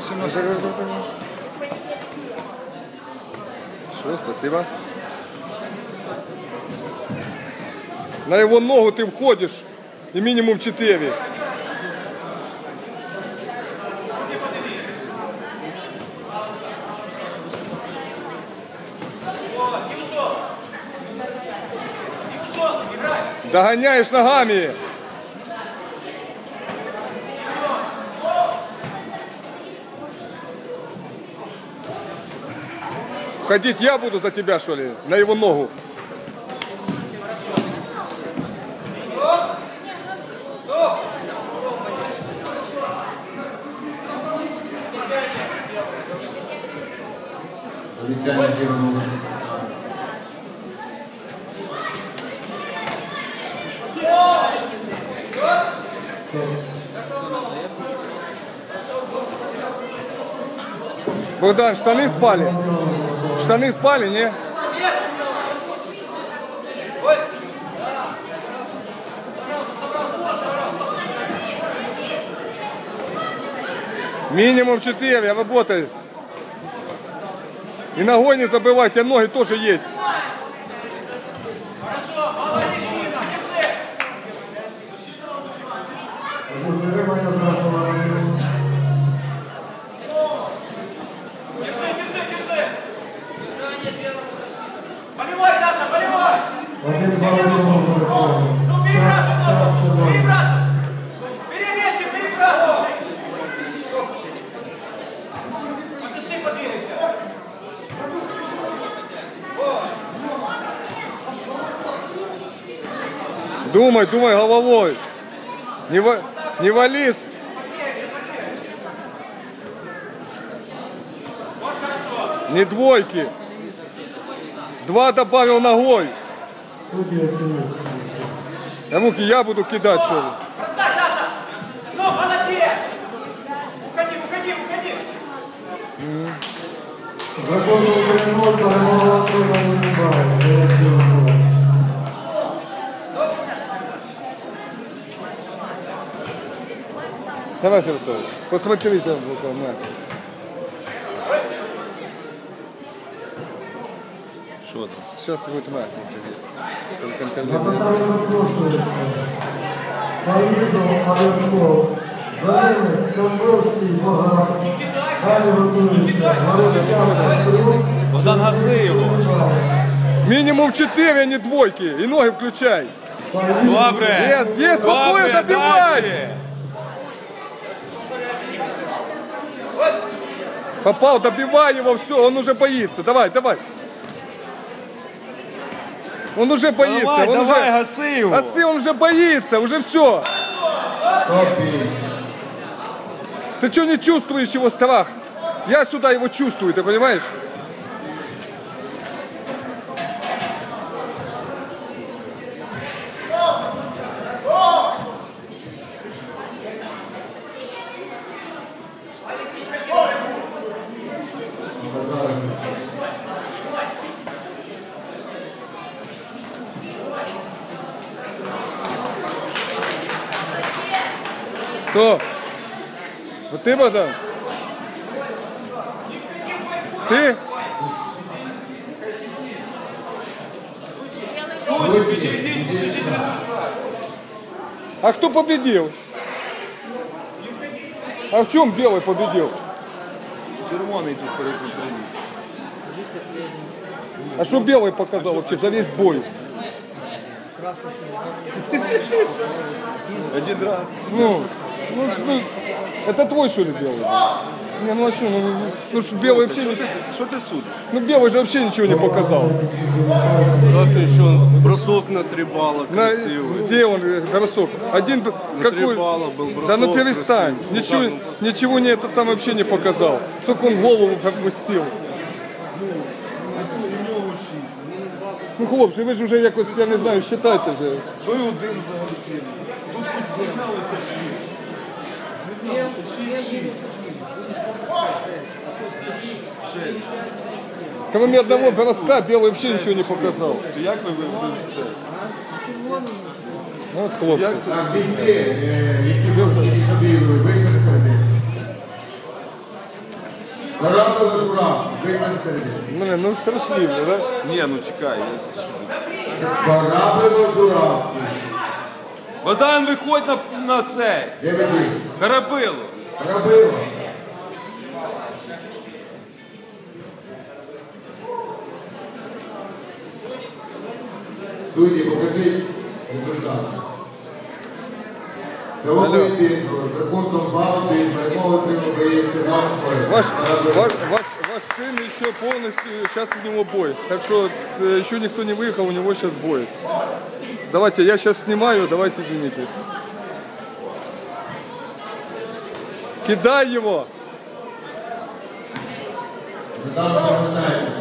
16, 17. Все, спасибо. На его ногу ты входишь и минимум 4. Догоняешь ногами. Ходить я буду за тебя, что ли? На его ногу. Замечание первого. Богдан, штаны спали? Штаны спали, не? Минимум 4, работай. И ногой не забывайте, ноги тоже есть. Думай, думай головой. Не, ва- не вались. Не двойки. Два добавил ногой. Судді оцінюють. А руки я буду кидать, что ли? Бросай, Саша! Ну, молодец! Уходи, уходи, уходи! Закону України перемога отримання немає. Давай, Сергей посмотри там, вот там, на. Что там? Сейчас будет мясо. Только интернет. Запитання запрошується. Поїду, Олешков. Залинець, Домбровський, Богдан. Далі готуються. Городчан, Богдан гаси його. Минимум 4, а не двойки. И ноги включай. Добре. Є, є, спокійно, Добре, добивай. дальше. Попал, добивай его, все, он уже боится. Давай, давай. Он уже боится. Давай, он давай, уже... гаси його. Гаси, он уже боится, уже все. Ты что не чувствуешь его страх? Я сюда его чувствую, ты понимаешь? Кто? Вот ты, Богдан? Ты? А кто победил? А в чем белый победил? Червоний тут. А что белый показал вообще за весь бой? Один раз. Ну, ну, ну, это твой что ли белый? Не, ну а что, ну, ну, ну что, белый вообще, не- Що ти судиш? ну белый же вообще ничего не показал. Так і що, бросок на три бала, На, красивий. где он э, бросок? Один б- три какой? балла был бросок да ну перестань. красивый. Ничего, Ну как, ничего не этот сам вообще не показал. Только он голову опустил. Ну, хлопці, ви ж вже якось, я не знаю, считайте вже. Той один взагалі кинув. Тут хоч Кроме одного броска, белый вообще ничего не показал. То як ви ви- ви це? Ну, от хлопці. А бійці, е, які хочуть собі використати, Барабова Журавський. Виконайте. Блин, ну страшливо, да? Ні, ну чекай. Барабова Журавський. Богдан, виходь на, на цей. Де веди? Карабило. Барабила. Судді, покажіть результат. Цього поєдинку з рахунком 2-1 перемогу отримав український Ваш, Марс ваш, ваш, ваш сын еще полностью, сейчас у него бой. Так что э, еще никто не выехал, у него сейчас бой. Давайте, я сейчас снимаю, давайте извините. Кидай его! Там залишається